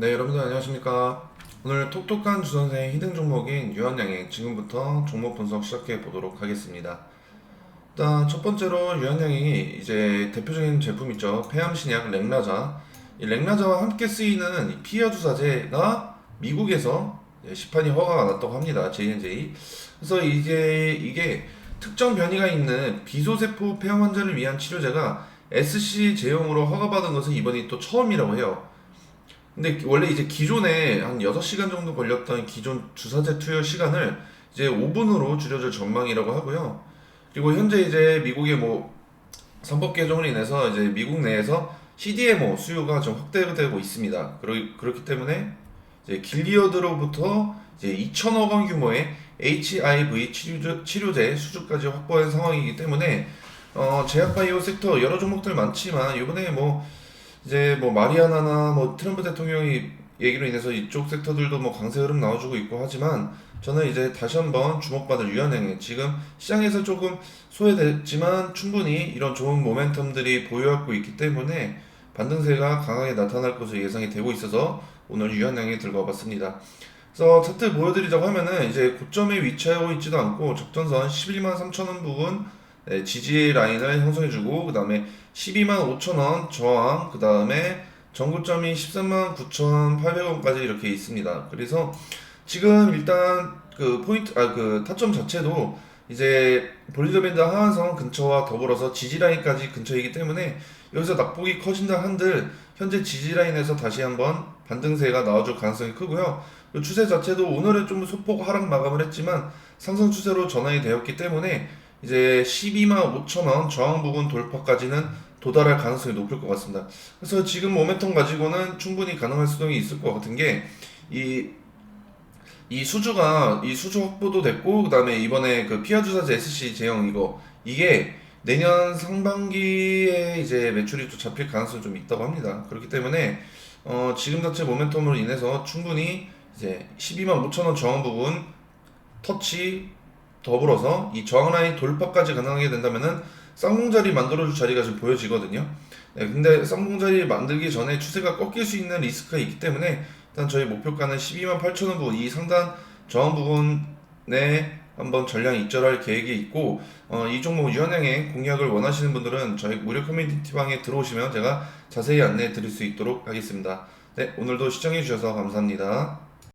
네, 여러분들 안녕하십니까. 오늘 톡톡한 주선생의 히든 종목인 유한양행 지금부터 종목 분석 시작해 보도록 하겠습니다. 일단 첫 번째로 유한양행이 이제 대표적인 제품 있죠. 폐암 신약 렉라자. 이 렉라자와 함께 쓰이는 이 피하 주사제가 미국에서 이제 시판이 허가가 났다고 합니다. J&J. 그래서 이게 이게 특정 변이가 있는 비소세포 폐암 환자를 위한 치료제가 SC 제형으로 허가받은 것은 이번이 또 처음이라고 해요. 근데 원래 이제 기존에 한 6시간 정도 걸렸던 기존 주사제 투여 시간을 이제 5분으로 줄여줄 전망이라고 하고요. 그리고 현재 이제 미국의 뭐 선법 개정으로 인해서 이제 미국 내에서 CDMO 수요가 좀 확대되고 있습니다. 그러, 그렇기 때문에 이제 길리어드로부터 이제 2천억 원 규모의 HIV 치료제, 치료제 수주까지 확보한 상황이기 때문에 어, 제약바이오 섹터 여러 종목들 많지만 이번에 뭐 이제 뭐 마리아나나 뭐 트럼프 대통령이 얘기로 인해서 이쪽 섹터들도 뭐 강세 흐름 나와주고 있고 하지만 저는 이제 다시 한번 주목받을 유한행에 지금 시장에서 조금 소외됐지만 충분히 이런 좋은 모멘텀들이 보유하고 있기 때문에 반등세가 강하게 나타날 것으로 예상이 되고 있어서 오늘 유한행에 들고 와봤습니다. 그래서 차트 보여드리자고 하면은 이제 고점에 위치하고 있지도 않고 적전선 11만 3천 원 부분 네, 지지 라인을 형성해주고 그 다음에 12만 5천 원 저항 그 다음에 전고점이 13만 9천 8백원까지 이렇게 있습니다. 그래서 지금 일단 그 포인트 아 그 타점 자체도 이제 볼리저 밴드 하한선 근처와 더불어서 지지 라인까지 근처이기 때문에 여기서 낙폭이 커진다 한들 현재 지지 라인에서 다시 한번 반등세가 나와줄 가능성이 크고요. 그 추세 자체도 오늘은 좀 소폭 하락 마감을 했지만 상승 추세로 전환이 되었기 때문에 이제 12만 5천 원 저항 부분 돌파까지는 도달할 가능성이 높을 것 같습니다. 그래서 지금 모멘텀 가지고는 충분히 가능할 수동이 있을 것 같은 게 이 이 수주가 이 수주 확보도 됐고 그다음에 이번에 그 피하 주사제 SC 제형 이거 이게 내년 상반기에 이제 매출이 또 잡힐 가능성이 좀 있다고 합니다. 그렇기 때문에 어 지금 자체 모멘텀으로 인해서 충분히 이제 12만 5천 원 저항 부분 터치 더불어서 이 저항 라인 돌파까지 가능하게 된다면은 쌍봉자리 만들어줄 자리가 지금 보여지거든요. 네, 근데 쌍봉자리 만들기 전에 추세가 꺾일 수 있는 리스크가 있기 때문에 일단 저희 목표가는 12만 8천 원 부분 이 상단 저항 부분에 한번 전량 입절할 계획이 있고 어, 이 종목 유한양의 공략을 원하시는 분들은 저희 무료 커뮤니티 방에 들어오시면 제가 자세히 안내해 드릴 수 있도록 하겠습니다. 네, 오늘도 시청해 주셔서 감사합니다.